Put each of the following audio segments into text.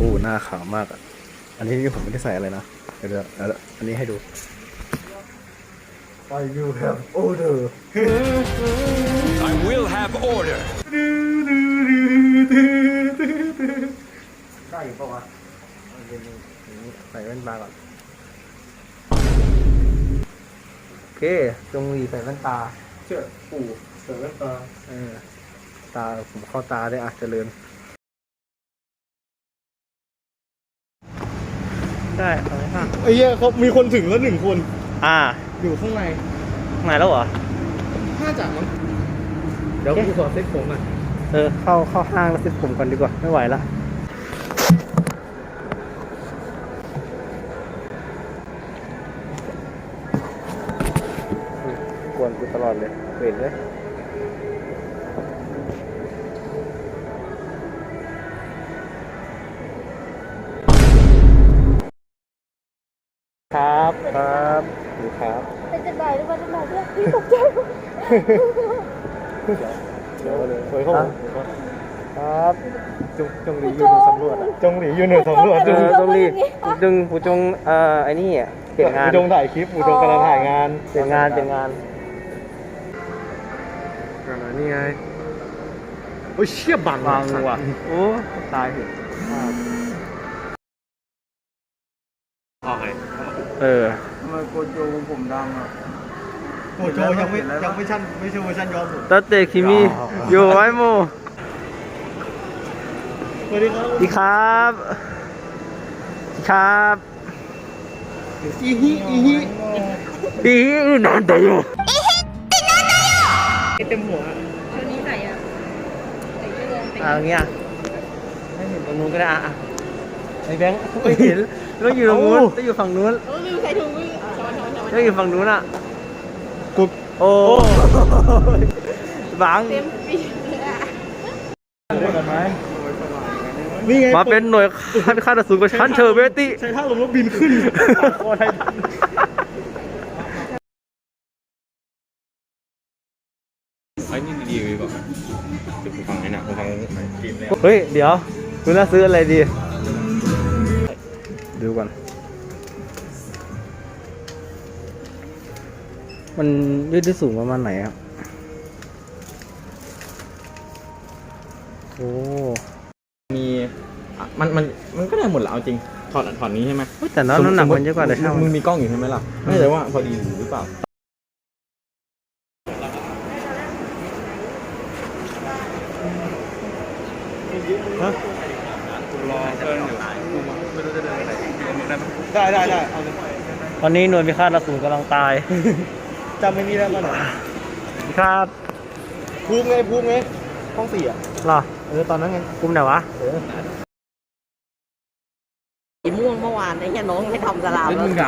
อ้หน้าขาวมากอะ อันนี้ผมไม่ได้ใส่อะไรนะ เดี๋ยวเดี๋ยวเดี๋ยวอันนี้ให้ดู Why you have order I will have order. ได้ปะวะใส่แว่นตาก่อนโอเคจงหวีใส่แว่นตา เชื่อปู่เสือแว่นตา เออ ตาผมเข้าตาได้อะเจริญ ได้เอาไหมค่ะไอ้เหี้ยเขามีคนถึงแล้วหนึ่งคน อ่าอยู่ข้างในข้างในแล้วเหรอน่าจะมั้งเดี๋ยวกูขอเซ็ตผมอะเออ เข้าเข้าห้างแล้วเซ็ตผมก่อนดีกว่า ไม่ไหวละกวนกูตลอดเลยเวทเลย ครับครับดูครับเป็นจังไหนหรือว่าจังไหนเนี่ยพี่ตกใจเดี๋ยวเลยเฮ้ยเขาบอกครับจงจงหลีอยู่หนูสำรวจอะจงหลีอยู่หนึ่งสำรวจจงจงหลีจงผู้จงเอ่อไอ้นี่อะเปลี่ยนงานจงถ่ายคลิปปู่จงกำลังถ่ายงานเปลี่ยนงานเปลี่ยนงานนี่ไงโอ้ยเชี่ยบังวางว่ะโอ้ตายเหอ เออทำไมโกโจผมดำอะโกโจยังไม่ยังไม่ชั่นไม่ใช่เวอร์ชันย้อนผมตัดเตะคิมิอยู่ไว้โมสวัสดีครับดีครับดีครับอีฮิอีฮิดีนานแต่อยู่เต็มหัววันนี้ไหนอะไหนจะลงไปอะอย่างเงี้ยให้เห็นตรงนู้นก็ได้อะอะไอ้แบงค์ไม่เห็น ต้องอยู่ตรงนู้นต้องอยู่ฝั่งนู้นเออลืมใส่ถุงมือช้อนช้อนช้อนต้องอยู่ฝั่งนู้นอะกูโอ้บังเต็มปีเลยอะนี่ไงมาเป็นหน่วยขั้นขั้นสูงกว่าชั้นเชอร์เวติใช้ท่าลงรถบินขึ้นโคตรไททันไอ้นี่ดีๆบอกเดี๋ยวผมฟังไอ้น่ะผมฟังทีมแล้วเฮ้ย เดี๋ยว คุณน่าซื้ออะไรดี ดูก่อน มันยืดได้สูงประมาณไหนครับ โอ้ มีอะมันมันมันก็ได้หมดแหละเอาจริง ถอดถอดนี้ใช่ไหมเฮ้ยแต่น้ำน้ำหนักมันเยอะกว่าแต่ช่างมึงมีกล้องอยู่ใช่ไหมล่ะ ไม่แต่ว่าพอดีหรือเปล่า ได้ได้ได้เอาเลยตอนนี้หน่วยพิฆาตอสูรกำลังตายจำไม่นี่ได้ป่ะหนอครับภูมิไงภูมิไงห้องสี่อะเหรอเออตอนนั้นไงกลุ่มไหนวะสีม่วงเมื่อวานไอ้เหี้ยน้องไม่ทำสลามเล็บแล้วมึงด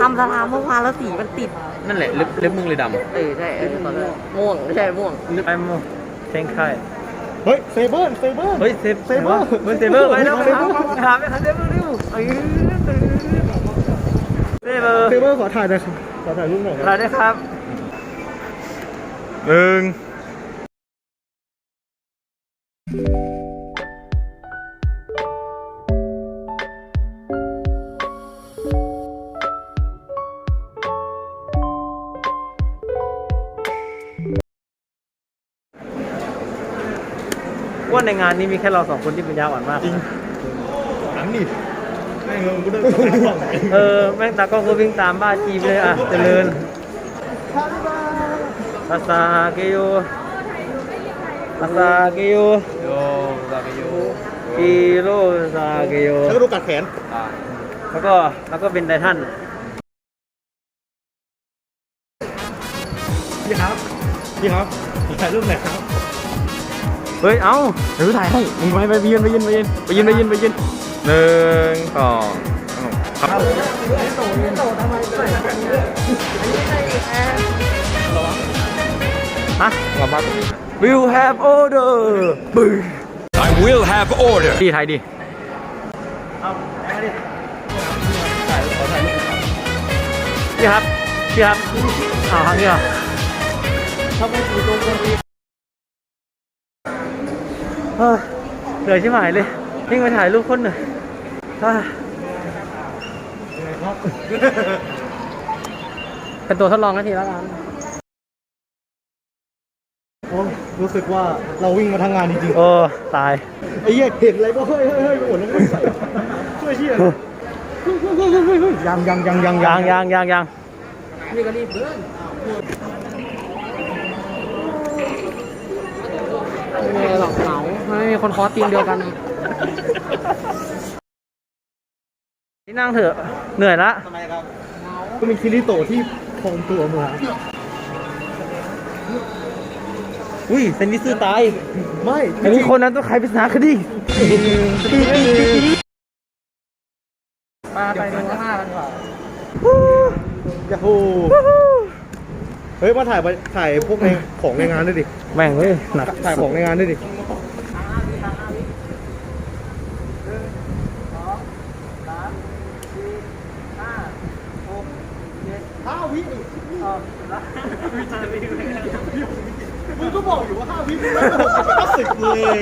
ทำสลามเมื่อวานแล้วสีมันติดำนั่นแหละเล็บเล็บมึงเลยดเออใช่เออตอนนั้นม่วงไม่ใช่ม่วง ไอ้โมเท่งไข่ เฮ้ยเซเบิร์นเซเบิร์นเฮ้ยเซฟเซเบอร์เฮ้ยเซเบอร์ไปแล้วเซเบอร์ถามไปหาเซเบอร์ดิวเอ้ยเซเบอร์เซเบิร์นขอถ่ายหน่อยครับขอถ่ายรูปหน่อยคอะไรรับได้ครับ หนึ่ง ว่าในงานนี้มีแค่เราสองคนที่เป็นยาอ่อนมาก จริงหนังดิแม่งลงกูได้สองเออ แม่งตากล้องก็วิ่งตามบ้าจีไปเลยอะ เจริญภาษาเกโยภาษาเกโยโยลาไปโยกิโลซาเกโยแล้วก็ดูกัดแขน แล้วก็แล้วก็เป็นไททันพี่ครับ พี่ครับถ่ายรูปหน่อยครับ เฮ้ย เอ้าเดี๋ยวถ่ายให้มึงไปไปยืนไปยืนไปยืนไปยืนไปยืนไปยืนหนึ่งสองครับฮะกลับบ้าน Will have order บึ้ง I will have order. ดีไทยดิเอาไหนมาดิพี่ครับพี่ครับเอาทางนี้เหรอทำไมสีตรงกันดี เฮ้ยเหนื่อยชิบหายเลยวิ่งมาถ่ายรูปคนหน่อยอ่าเป็นตัวทดลองนาทีแล้วกันโอ้รู้สึกว่าเราวิ่งมาทั้งงานจริงโอ้ตายๆไอ้เหี้ยเห็นอะไรบ้างเฮ้ยเฮ้ยเฮ้ยโอ้แล้วมึงใส่ช่วยเชี่ยยังยังยังยังยังยังยังยังไม่มีหรอก เหงาไม่มีคนคอสทีมเดียวกัน นี่นั่งเถอะ เหนื่อยละก็มีคิริโตะที่คงตัวมา อุ้ยเซนนิสึตาย ไม่อันนี้คนนั้นต้องใครเป็นสาคดีมาไปดูข้างหน้ากันก่อนยาฮูเฮ้ย มาถ่ายไปถ่ายพวกในของในงานด้วยดิ แม่งเลยหนักถ่ายของในงานด้วยดิ ห้าวิมึงก็บอกอยู่ว่าห้าวิมึงก็สึกเลย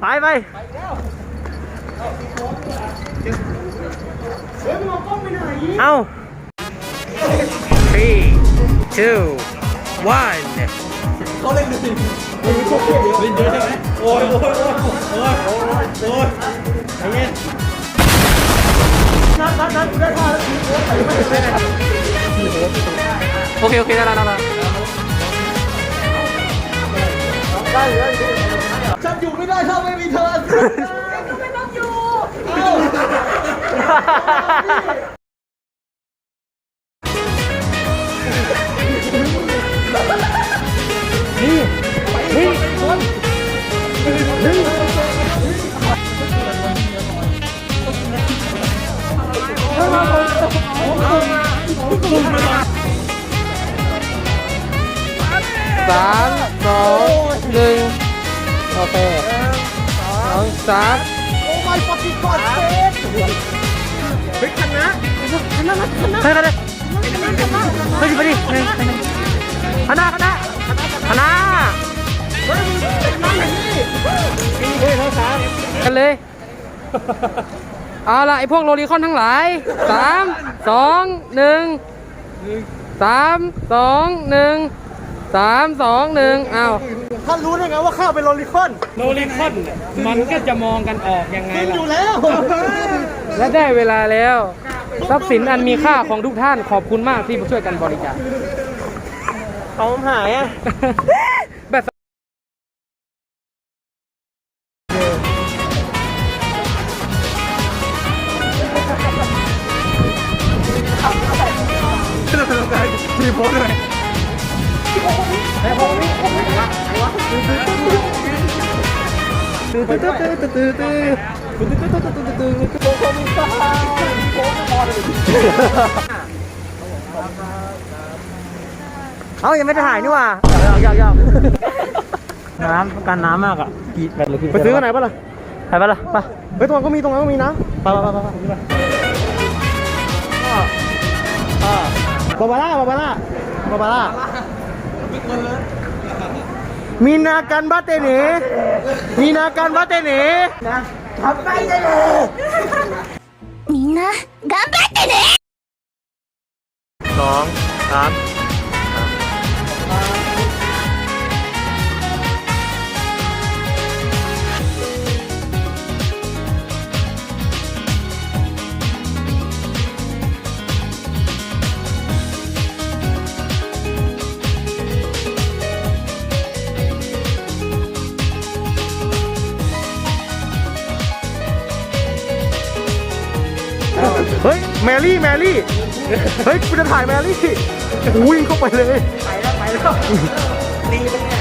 ไปไปเฮ้ยมึงเอากล้องไปไหนเอา three two one โอ้ ยโอ้ยโอ้ยโอ้ยโอ้ยโอ้ยไอ้เงี้ยนัดนัดนัดได้ท่าแล้วโอเคโอเคได้แล้วได้แล้วฉันอยู่ไม่ได้ถ้าไม่มีเธอไม่ต้องอยู่ เอ้าสามสองหนึ่งโอเคสองสามโอ้ my fucking god เฮ้ยชนะเฮ้ยกันเลยเฮ้ยไปดิหนึ่งคณะคณะคณะกันเลย เอาละไอพวกโรลีคอนทั้งหลายสามสองหนึ่งสามสองหนึ่งสามสองหนึ่งอ้าวท่านรู้ได้ไงว่าข้าเป็นโรลิคอนโรลีคอนมันก็จะมองกันออกยังไงมึงล่ะอยู่แล้ว และได้เวลาแล้วทรัพย์สินอันมีค่าของทุกท่านขอบคุณมากที่มาช่วยกันบริจาคของหายอะ แบบทีโพสเลยเอ้ายังไม่ได้ถ่ายนี่หว่าเอายาวยาวน้ำการน้ำมากอะกี่แบบเลยไปซื้อกันไหนปะล่ะไปปะล่ะไปเฮ้ยตรงนั้นก็มีตรงนั้นก็มีนะไปไปไปไป บาบาร่าบาบาร่าบาบาร่ามีนาการบาเตเนมีนาการบาเตเน みんな頑張ってね สองสาม แมรี่แมรี่ เฮ้ยกูจะถ่ายแมรี่วิ่งเข้าไปเลยไปแล้วไปแล้วดีเป็นไง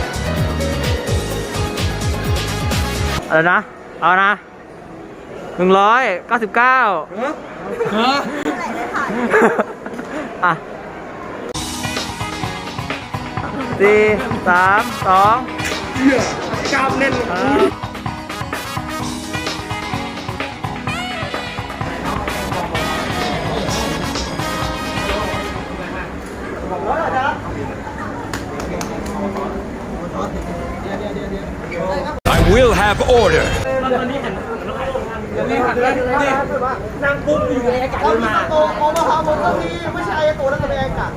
อะไรนะ เอานะหนึ่งร้อยเก้าสิบเก้าอะสี่สามสองกล้ามแน่น I will have have order. นั่งปุ๊บอยู่ในอากาศเลยมาโตโอมาฮาโมก็มีไม่ใช่ตัวนั้นก็เป็นอากาศ